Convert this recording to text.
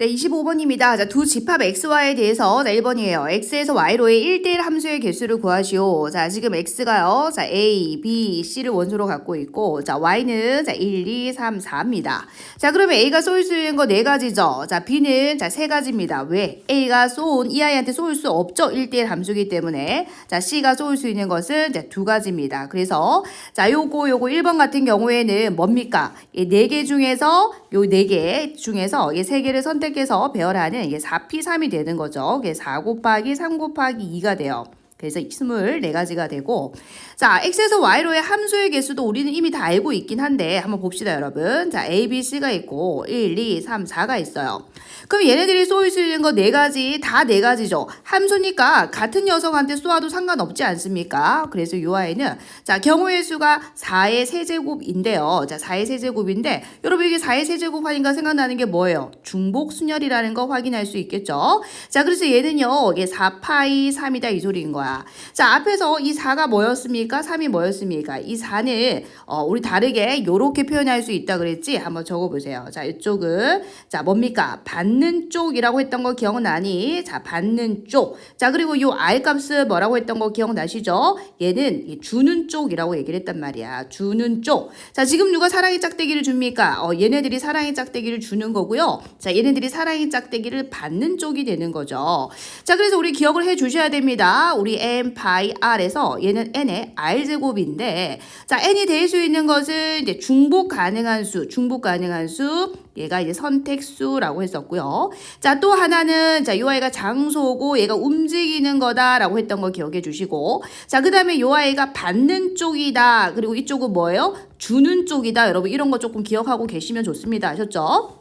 네, 25번입니다. 자, 두 집합 xy에 대해서 자, 1번이에요. x에서 y로의 1대1 함수의 개수를 구하시오. 자, 지금 x가요. 자, a, b, c를 원소로 갖고 있고 자, y는 자, 1, 2, 3, 4입니다. 자, 그러면 a가 쏠 수 있는 거 네 가지죠. 자, b는 자, 세 가지입니다. 왜? a가 쏜 이 아이한테 쏠 수 없죠. 1대1 함수기 때문에. 자, c가 쏠 수 있는 것은 자, 두 가지입니다. 그래서 자, 요거 요거 1번 같은 경우에는 뭡니까? 이 네 개 중에서 요 네 개 중에서 이세 개를 선택해서 배열하는 이게 4P3이 되는 거죠. 이게 4 곱하기 3 곱하기 2가 돼요. 그래서 24가지가 되고 자 x에서 y로의 함수의 개수도 우리는 이미 다 알고 있긴 한데 한번 봅시다 여러분. 자 a, b, c가 있고 1, 2, 3, 4가 있어요. 그럼 얘네들이 쏘일 수 있는 거 네 가지 다 네 가지죠. 함수니까 같은 녀석한테 쏘아도 상관없지 않습니까? 그래서 요 아이는 자 경우의 수가 4의 세제곱인데요. 자 4의 세제곱인데 여러분 이게 4의 세제곱 하니까 생각나는 게 뭐예요? 중복 순열이라는 거 확인할 수 있겠죠? 자 그래서 얘는요 이게 4파이 3이다 이 소리인 거야 자, 앞에서 이 4가 뭐였습니까? 3이 뭐였습니까? 이 4는 어, 우리 다르게 요렇게 표현할 수 있다 그랬지? 한번 적어 보세요. 자, 이쪽은 자, 뭡니까? 받는 쪽이라고 했던 거 기억나니? 자, 받는 쪽. 자, 그리고 요 R 값은 뭐라고 했던 거 기억나시죠? 얘는 이 주는 쪽이라고 얘기를 했단 말이야. 주는 쪽. 자, 지금 누가 사랑의 짝대기를 줍니까? 어, 얘네들이 사랑의 짝대기를 주는 거고요. 자, 얘네들이 사랑의 짝대기를 받는 쪽이 되는 거죠. 자, 그래서 우리 기억을 해 주셔야 됩니다. 우리 n 파이 r에서 얘는 n의 r 제곱인데 자 n이 될 수 있는 것은 이제 중복 가능한 수, 중복 가능한 수 얘가 이제 선택수라고 했었고요. 자 또 하나는 자 요 아이가 장소고 얘가 움직이는 거다라고 했던 거 기억해 주시고 자 그다음에 요 아이가 받는 쪽이다 그리고 이쪽은 뭐예요? 주는 쪽이다 여러분 이런 거 조금 기억하고 계시면 좋습니다. 아셨죠?